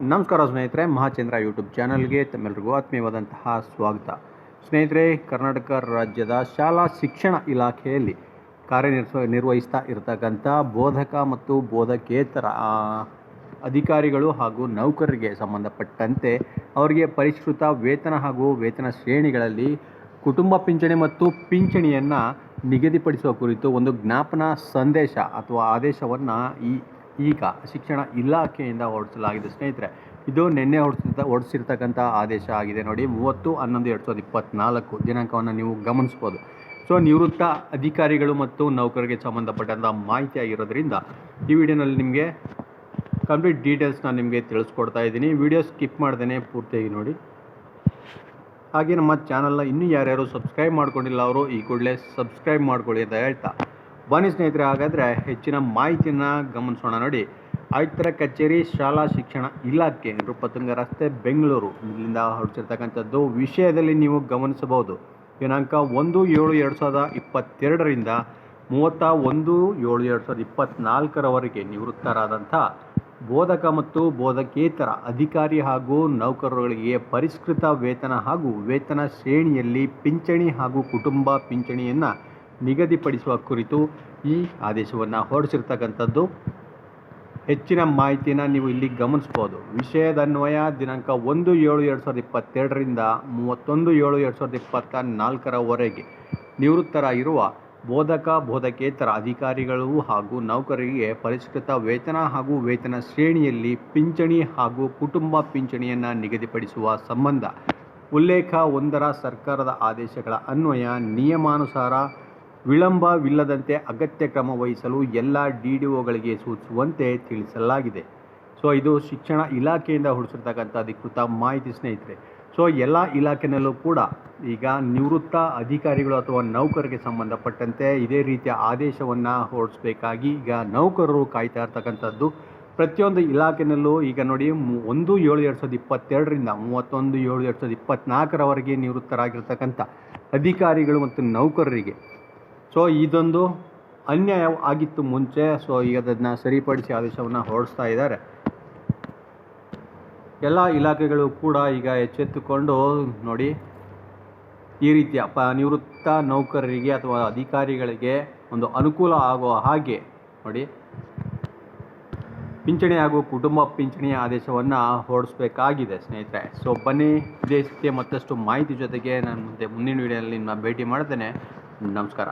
ನಮಸ್ಕಾರ ಸ್ನೇಹಿತರೆ, ಮಹಾಚಂದ್ರ ಯೂಟ್ಯೂಬ್ ಚಾನಲ್ಗೆ ತಮ್ಮೆಲ್ಲರಿಗೂ ಆತ್ಮೀಯವಾದಂತಹ ಸ್ವಾಗತ. ಸ್ನೇಹಿತರೆ, ಕರ್ನಾಟಕ ರಾಜ್ಯದ ಶಾಲಾ ಶಿಕ್ಷಣ ಇಲಾಖೆಯಲ್ಲಿ ಕಾರ್ಯನಿರ್ವ, ನಿರ್ವಹಿಸ್ತಾ ಇರತಕ್ಕಂಥ ಬೋಧಕ ಮತ್ತು ಬೋಧಕೇತರ ಅಧಿಕಾರಿಗಳು ಹಾಗೂ ನೌಕರರಿಗೆ ಸಂಬಂಧಪಟ್ಟಂತೆ ಅವರಿಗೆ ಪರಿಷ್ಕೃತ ವೇತನ ಹಾಗೂ ವೇತನ ಶ್ರೇಣಿಗಳಲ್ಲಿ ಕುಟುಂಬ ಪಿಂಚಣಿ ಮತ್ತು ಪಿಂಚಣಿಯನ್ನು ನಿಗದಿಪಡಿಸುವ ಕುರಿತು ಒಂದು ಜ್ಞಾಪನ ಸಂದೇಶ ಅಥವಾ ಆದೇಶವನ್ನು ಈ ಈಗ ಶಿಕ್ಷಣ ಇಲಾಖೆಯಿಂದ ಹೊರಡಿಸಲಾಗಿದೆ. ಸ್ನೇಹಿತರೆ, ಇದು ನಿನ್ನೆ ಹೊರಡಿಸಿದ ಹೊರಡಿಸಿರ್ತಕ್ಕಂಥ ಆದೇಶ ಆಗಿದೆ ನೋಡಿ. ಮೂವತ್ತು, ಹನ್ನೊಂದು, ಎರಡು ಸಾವಿರದ ಇಪ್ಪತ್ತ್ನಾಲ್ಕು ದಿನಾಂಕವನ್ನು ನೀವು ಗಮನಿಸ್ಬೋದು. ಸೊ, ನಿವೃತ್ತ ಅಧಿಕಾರಿಗಳು ಮತ್ತು ನೌಕರರಿಗೆ ಸಂಬಂಧಪಟ್ಟಂಥ ಮಾಹಿತಿ ಆಗಿರೋದ್ರಿಂದ ಈ ವಿಡಿಯೋನಲ್ಲಿ ನಿಮಗೆ ಕಂಪ್ಲೀಟ್ ಡೀಟೇಲ್ಸ್ನ ನಿಮಗೆ ತಿಳಿಸ್ಕೊಡ್ತಾ ಇದ್ದೀನಿ. ವಿಡಿಯೋ ಸ್ಕಿಪ್ ಮಾಡ್ದೇ ಪೂರ್ತಿಯಾಗಿ ನೋಡಿ. ಹಾಗೆ ನಮ್ಮ ಚಾನಲ್ನ ಇನ್ನೂ ಯಾರ್ಯಾರು ಸಬ್ಸ್ಕ್ರೈಬ್ ಮಾಡ್ಕೊಂಡಿಲ್ಲ ಅವರು, ಈ ಕೂಡಲೇ ಸಬ್ಸ್ಕ್ರೈಬ್ ಮಾಡ್ಕೊಳ್ಳಿ ಅಂತ ಹೇಳ್ತಾ ಬನ್ನಿ ಸ್ನೇಹಿತರೆ, ಹಾಗಾದರೆ ಹೆಚ್ಚಿನ ಮಾಹಿತಿನ ಗಮನಿಸೋಣ ನೋಡಿ. ಆಯುಕ್ತರ ಕಚೇರಿ, ಶಾಲಾ ಶಿಕ್ಷಣ ಇಲಾಖೆ ನೃಪತುಂಗ ರಸ್ತೆ, ಬೆಂಗಳೂರು. ಇಲ್ಲಿಂದ ಹೊರಡಿಸಿರ್ತಕ್ಕಂಥದ್ದು ವಿಷಯದಲ್ಲಿ ನೀವು ಗಮನಿಸಬಹುದು. ದಿನಾಂಕ ಒಂದು ಏಳು ಎರಡು ಸಾವಿರದ ಇಪ್ಪತ್ತೆರಡರಿಂದ ಮೂವತ್ತ ಒಂದು ಏಳು ಎರಡು ಸಾವಿರದ ಇಪ್ಪತ್ತ್ನಾಲ್ಕರವರೆಗೆ ನಿವೃತ್ತರಾದಂಥ ಬೋಧಕ ಮತ್ತು ಬೋಧಕೇತರ ಅಧಿಕಾರಿ ಹಾಗೂ ನೌಕರರುಗಳಿಗೆ ಪರಿಷ್ಕೃತ ವೇತನ ಹಾಗೂ ವೇತನ ಶ್ರೇಣಿಯಲ್ಲಿ ಪಿಂಚಣಿ ಹಾಗೂ ಕುಟುಂಬ ಪಿಂಚಣಿಯನ್ನು ನಿಗದಿಪಡಿಸುವ ಕುರಿತು ಈ ಆದೇಶವನ್ನು ಹೊರಡಿಸಿರ್ತಕ್ಕಂಥದ್ದು ಹೆಚ್ಚಿನ ಮಾಹಿತಿನ ನೀವು ಇಲ್ಲಿ ಗಮನಿಸ್ಬೋದು. ವಿಷಯದನ್ವಯ ದಿನಾಂಕ ಒಂದು ಏಳು ಎರಡು ಸಾವಿರದ ಇಪ್ಪತ್ತೆರಡರಿಂದ ಮೂವತ್ತೊಂದು ಏಳು ಎರಡು ಸಾವಿರದ ಇಪ್ಪತ್ತ ನಾಲ್ಕರವರೆಗೆ ನಿವೃತ್ತರಾಗಿರುವ ಬೋಧಕ, ಬೋಧಕೇತರ ಅಧಿಕಾರಿಗಳು ಹಾಗೂ ನೌಕರರಿಗೆ ಪರಿಷ್ಕೃತ ವೇತನ ಹಾಗೂ ವೇತನ ಶ್ರೇಣಿಯಲ್ಲಿ ಪಿಂಚಣಿ ಹಾಗೂ ಕುಟುಂಬ ಪಿಂಚಣಿಯನ್ನು ನಿಗದಿಪಡಿಸುವ ಸಂಬಂಧ. ಉಲ್ಲೇಖ ಒಂದರ ಸರ್ಕಾರದ ಆದೇಶಗಳ ಅನ್ವಯ ನಿಯಮಾನುಸಾರ ವಿಳಂಬವಿಲ್ಲದಂತೆ ಅಗತ್ಯ ಕ್ರಮ ವಹಿಸಲು ಎಲ್ಲ ಡಿ ಡಿ ಒಗಳಿಗೆ ಸೂಚಿಸುವಂತೆ ತಿಳಿಸಲಾಗಿದೆ. ಸೊ, ಇದು ಶಿಕ್ಷಣ ಇಲಾಖೆಯಿಂದ ಹೊರಡಿಸಿರ್ತಕ್ಕಂಥ ಅಧಿಕೃತ ಮಾಹಿತಿ ಸ್ನೇಹಿತರೆ. ಸೊ, ಎಲ್ಲ ಇಲಾಖೆಯಲ್ಲೂ ಕೂಡ ಈಗ ನಿವೃತ್ತ ಅಧಿಕಾರಿಗಳು ಅಥವಾ ನೌಕರರಿಗೆ ಸಂಬಂಧಪಟ್ಟಂತೆ ಇದೇ ರೀತಿಯ ಆದೇಶವನ್ನು ಹೊರಡಿಸಬೇಕಾಗಿ ಈಗ ನೌಕರರು ಕಾಯ್ತಾ ಇರ್ತಕ್ಕಂಥದ್ದು. ಪ್ರತಿಯೊಂದು ಇಲಾಖೆಯಲ್ಲೂ ಈಗ ನೋಡಿ ಒಂದು ಏಳು ಎರಡು ಸಾವಿರದ ಇಪ್ಪತ್ತೆರಡರಿಂದ ಮೂವತ್ತೊಂದು ಏಳು ಎರಡು ಸಾವಿರದ ಇಪ್ಪತ್ತ್ನಾಲ್ಕರವರೆಗೆ ನಿವೃತ್ತರಾಗಿರ್ತಕ್ಕಂಥ ಅಧಿಕಾರಿಗಳು ಮತ್ತು ನೌಕರರಿಗೆ ಸೊ ಇದೊಂದು ಅನ್ಯಾಯ ಆಗಿತ್ತು ಮುಂಚೆ. ಸೊ ಈಗ ಅದನ್ನು ಸರಿಪಡಿಸಿ ಆದೇಶವನ್ನು ಹೊರಡಿಸ್ತಾ ಇದ್ದಾರೆ. ಎಲ್ಲ ಇಲಾಖೆಗಳು ಕೂಡ ಈಗ ಎಚ್ಚೆತ್ತುಕೊಂಡು ನೋಡಿ, ಈ ರೀತಿಯ ಪ ನಿವೃತ್ತ ನೌಕರರಿಗೆ ಅಥವಾ ಅಧಿಕಾರಿಗಳಿಗೆ ಒಂದು ಅನುಕೂಲ ಆಗುವ ಹಾಗೆ ನೋಡಿ, ಪಿಂಚಣಿ ಹಾಗೂ ಕುಟುಂಬ ಪಿಂಚಣಿ ಆದೇಶವನ್ನು ಹೊರಡಿಸಬೇಕಾಗಿದೆ ಸ್ನೇಹಿತರೆ. ಸೊ ಬನ್ನಿ, ಇದೇ ಮತ್ತಷ್ಟು ಮಾಹಿತಿ ಜೊತೆಗೆ ನಾನು ಮುಂದೆ ಮುಂದಿನ ವೀಡಿಯೋದಲ್ಲಿ ನಿಮ್ಮ ಭೇಟಿ ಮಾಡ್ತೇನೆ. ನಮಸ್ಕಾರ.